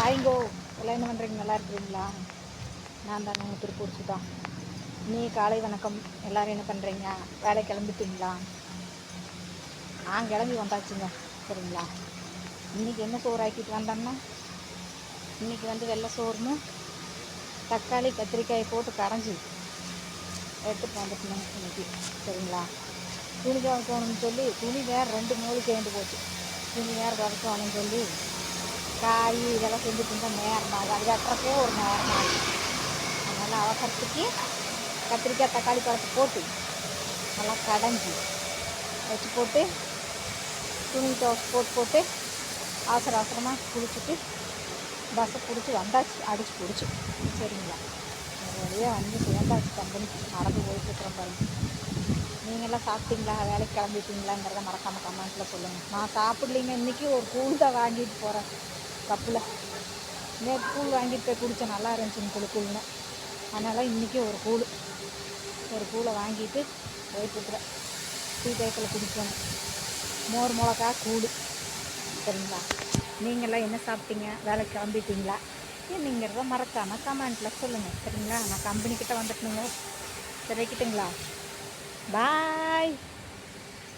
ஹாய்ங்கோ எல்லாம் என்ன பண்ணுறீங்க நல்லா இருக்கிறீங்களா? நான் தான் உங்கள் திருப்பூர் சுதா. நீ காலை வணக்கம். எல்லோரும் என்ன பண்ணுறீங்க வேலை கிளம்பிட்டீங்களா? நான் கிளம்பி வந்தாச்சுங்க. சரிங்களா? இன்றைக்கி என்ன சோறு ஆக்கிட்டு வந்தோம்னா இன்றைக்கி வந்து வெள்ளை சோறுன்னு தக்காளி கத்திரிக்காயை போட்டு கரைஞ்சி எடுத்துகிட்டு வந்துட்டேன் இன்னைக்கு. சரிங்களா? துணி துவைக்கணும்னு சொல்லி துணி வேறு ரெண்டு மூணு சேர்ந்து போச்சு. துணி வேறு துவைக்கணும்னு சொல்லி காய் இதெல்லாம் செஞ்சு கொஞ்சம் நேரம் ஆகும் அது வெட்டுறக்கே ஒரு நேரம் ஆகும் அதனால் அவசரத்துக்கு கத்திரிக்காய் தக்காளி பழத்தை போட்டு நல்லா கடைஞ்சி வச்சு போட்டு துணி துவைச்சி போட்டு போட்டு அவசர அவசரமாக குளிச்சுட்டு பஸ்ஸை பிடிச்சி வந்தாச்சு. அடித்து பிடிச்சி. சரிங்களா? ஒரு வழியாக வந்து சேர்ந்தாச்சு கம்பெனிக்கு நடந்து போயிட்டுருக்குறோம் பாருங்க. நீங்களாம் சாப்பிட்டீங்களா? வேலைக்கு கிளம்பிட்டீங்களாங்கிறத மறக்காமல் கமெண்ட்டில் சொல்லுங்கள் நான் சாப்பிட்லிங்க. இன்றைக்கி ஒரு கூழ் தான் வாங்கிட்டு போகிறேன் கப்பில். நேற்று கூழ் வாங்கிட்டு போய் குடித்தேன் நல்லா இருந்துச்சுன்னு குழு கூழ்னு அதனால் இன்றைக்கி ஒரு கூழ். ஒரு கூழை வாங்கிட்டு போயிட்டுருக்குறேன் டீ டேக்கில் குடிக்கணும். மோர் மிளகா கூழ். சரிங்களா? நீங்களாம் என்ன சாப்பிட்டீங்க? வேலைக்கு கிளம்பிட்டீங்களா? என்னங்கிறத மறக்காமல் கமெண்ட்டில் சொல்லுங்கள் சரிங்களா? நான் கம்பெனிக்கிட்ட வந்துட்டுனுங்க. சரிக்கிட்டுங்களா பாய்